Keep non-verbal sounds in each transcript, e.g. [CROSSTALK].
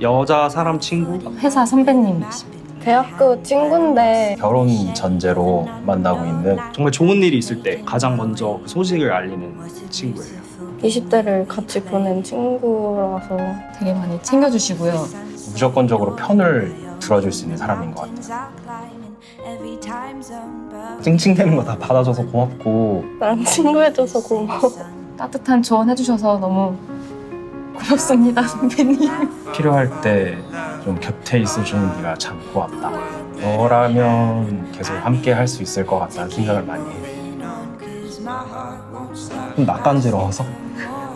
여자 사람 친구? 회사 선배님이십니다. 대학교 친구인데 결혼 전제로 만나고 있는 정말 좋은 일이 있을 때 가장 먼저 그 소식을 알리는 친구예요. 20대를 같이 보낸 친구라서 되게 많이 챙겨주시고요. 무조건적으로 편을 들어줄 수 있는 사람인 것 같아요. 찡찡대는 거 다 받아줘서 고맙고 나랑 친구해줘서 고마워. 따뜻한 조언 해주셔서 너무 고맙습니다, 선배님. 필요할 때 좀 곁에 있어주는 네가 참 고맙다. 너라면 계속 함께 할 수 있을 것 같다는 생각을 많이 해. 좀 낯간지러워서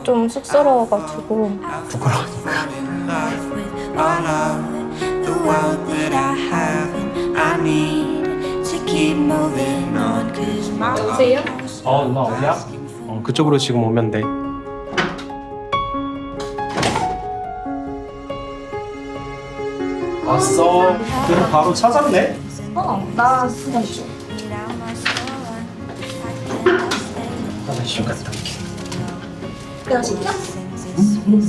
좀 쑥스러워가지고 부끄러우니까. the world that I have and I need to keep moving on cause my 여보세요? 어 누나 어디야? 어 그쪽으로 지금 오면 돼. 왔어. 그럼 바로 찾았네. 어, 나 화장실 좀 갔다 올게. 내가 시켜? 누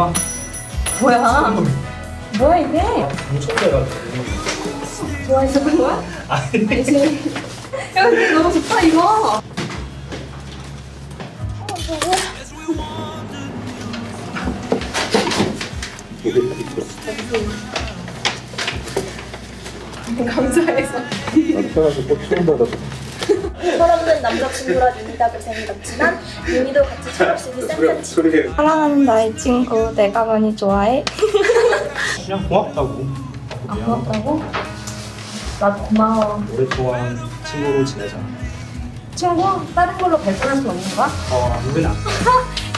나 뭐야? 뭐야 이게? 당첨돼가지고. 좋아했었던 거야? 아니. 야, 근데 너무 좋다 이거. [LAUGHS] 감사해서. 철없는 남자친구라 윤희답을 생겼지만 윤희도 같이 철없으니 쌤쌤치 사랑하는 나의 친구 내가 많이 좋아해. 그냥 고맙다고. 아, 고맙다고? 나도 고마워. 오랫동안 친구로 지내자. 친구? 다른 걸로 발전할 수 없는 거야? 어, 안 되나? [LAUGHS]